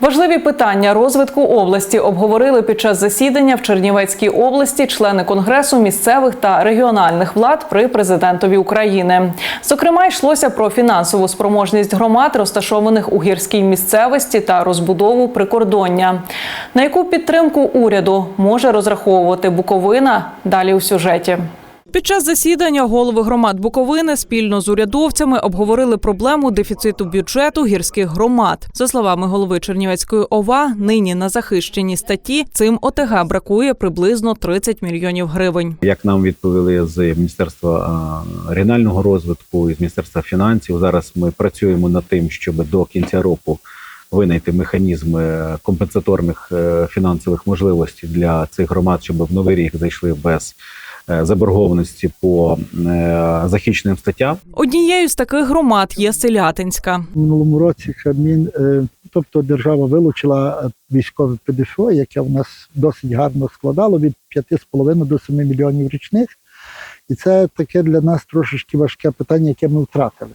Важливі питання розвитку області обговорили під час засідання в Чернівецькій області члени конгресу місцевих та регіональних влад при президентові України. Зокрема, йшлося про фінансову спроможність громад, розташованих у гірській місцевості та розбудову прикордоння. На яку підтримку уряду може розраховувати Буковина? Далі у сюжеті. Під час засідання голови громад Буковини спільно з урядовцями обговорили проблему дефіциту бюджету гірських громад. За словами голови Чернівецької ОВА, нині на захищеній статті цим ОТГ бракує приблизно 30 мільйонів гривень. Як нам відповіли з Міністерства регіонального розвитку і з Міністерства фінансів, зараз ми працюємо над тим, щоб до кінця року винайти механізми компенсаторних е, фінансових можливостей для цих громад, щоб в новий рік зайшли без заборгованості по е, захищеним статтям. Однією з таких громад є Селятинська. У минулому році Кабмін, е, тобто держава вилучила е, військове ПДФО, яке в нас досить гарно складало від 5,5 до 7 мільйонів річних. І це таке для нас трошечки важке питання, яке ми втратили.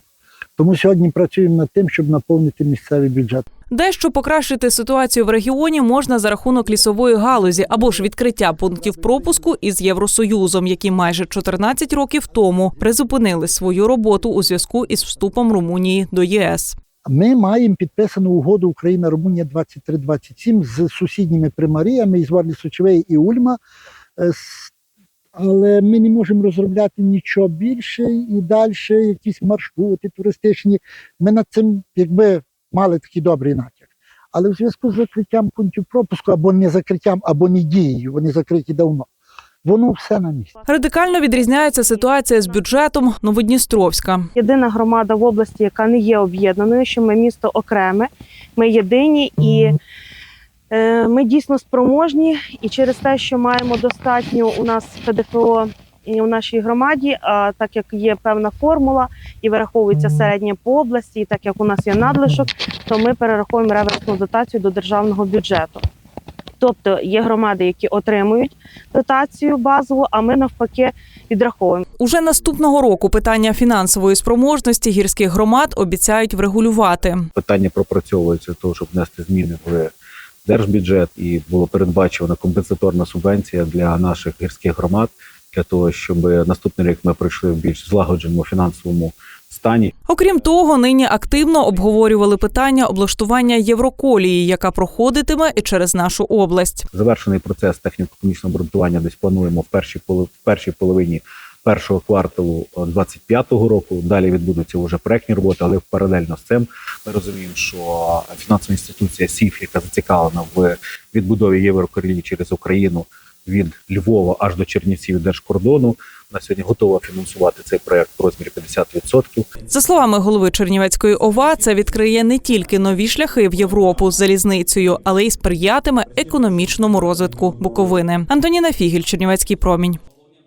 Тому сьогодні працюємо над тим, щоб наповнити місцевий бюджет. Дещо покращити ситуацію в регіоні можна за рахунок лісової галузі або ж відкриття пунктів пропуску із Євросоюзом, які майже 14 років тому призупинили свою роботу у зв'язку із вступом Румунії до ЄС. Ми маємо підписану угоду Україна Румунія 2327 з сусідніми примаріями із Варлі Сочовей і Ульма. Е, с- Але ми не можемо розробляти нічого більше і далі, якісь маршрути туристичні. Ми над цим якби мали такий добрий натяк. Але в зв'язку з закриттям пунктів пропуску або не закриттям, або не дією, вони закриті давно. Воно все на місці. Радикально відрізняється ситуація з бюджетом Новодністровська. єдина громада в області, яка не є об'єднаною, що ми місто окреме, ми єдині і ми дійсно спроможні. І через те, що маємо достатньо у нас ПДФО і у нашій громаді, а так як є певна формула і вираховується середнє по області, і так як у нас є надлишок, то ми перераховуємо реверсну дотацію до державного бюджету. Тобто є громади, які отримують дотацію базову, а ми навпаки відраховуємо. Уже наступного року питання фінансової спроможності гірських громад обіцяють врегулювати. питання пропрацьовується того, щоб внести зміни в держбюджет, і було передбачена компенсаторна субвенція для наших гірських громад для того, щоб наступний рік ми пройшли в більш злагодженому фінансовому стані. Окрім того, нині активно обговорювали питання облаштування Євроколії, яка проходитиме і через нашу область. Завершений процес техніко-економічного обґрунтування десь плануємо в першій в першій половині першого кварталу 25-го року. Далі відбудуться вже проектні роботи, але паралельно з цим ми розуміємо, що фінансова інституція СІФ, яка зацікавлена в відбудові Єврокорілі через Україну від Львова аж до Чернівців і держкордону, на сьогодні готова фінансувати цей проект в розмірі 50%. За словами голови Чернівецької ОВА, це відкриє не тільки нові шляхи в Європу з залізницею, але й сприятиме економічному розвитку Буковини. Антоніна Фігіль, Чернівецький промінь.